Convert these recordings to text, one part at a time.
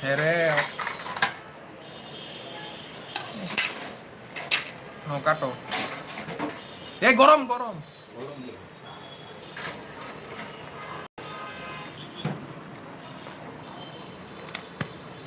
হ্যাঁ রে হ্যাঁ কাটো এই গরম গরম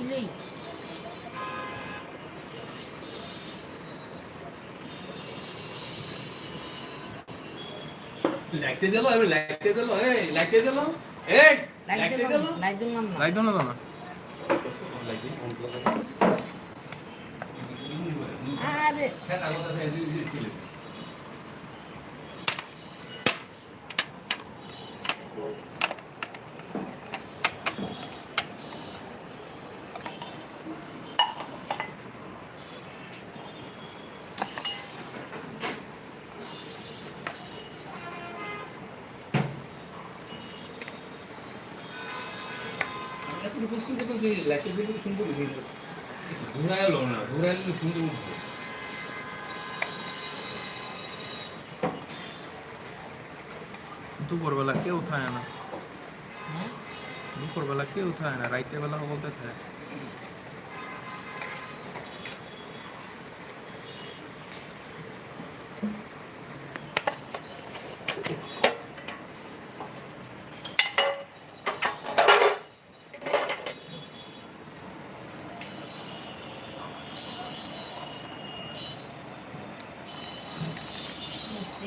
ইলেই লাইটে দিল এবার লাইটে দিল এই লাইটে দিল এই লাইক লাইটে দিলাম দিল লাইক দিলাম না না? আরে। একটু বুঝতে তো যে সুন্দর হয়ে ঘুরাইলো না, ঘুরাইলে সুন্দর উঠবে দুপুরবেলা কেউ থাকে না। দুপুরবেলা কেউ থাকে না, রাইতের বেলা বলতে থাকে।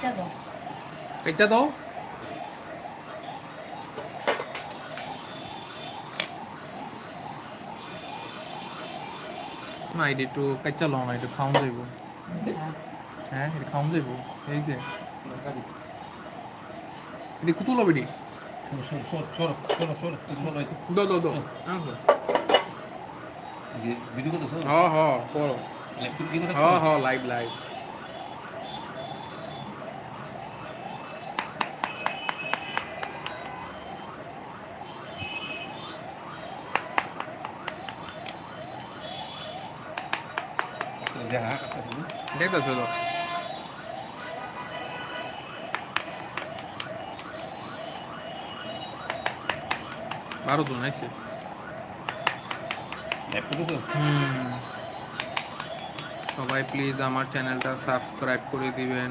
একটা দাও। এটা দাও। না এটা একটু কাচ্চা লও না একটু খাওয়ান যাইব। হ্যাঁ এটা খাওয়ান যাইব। এই যে। এটা নি ভিডিও করো। লাইভ লাইভ দেখতেছো তো? বারো জন হুম। সবাই প্লিজ আমার চ্যানেলটা সাবস্ক্রাইব করে দিবেন।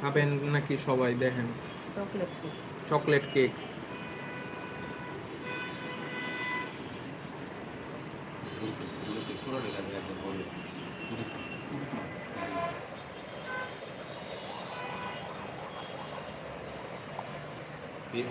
খাবেন নাকি সবাই? দেখেন। Chocolate cake. Chocolate cake. এই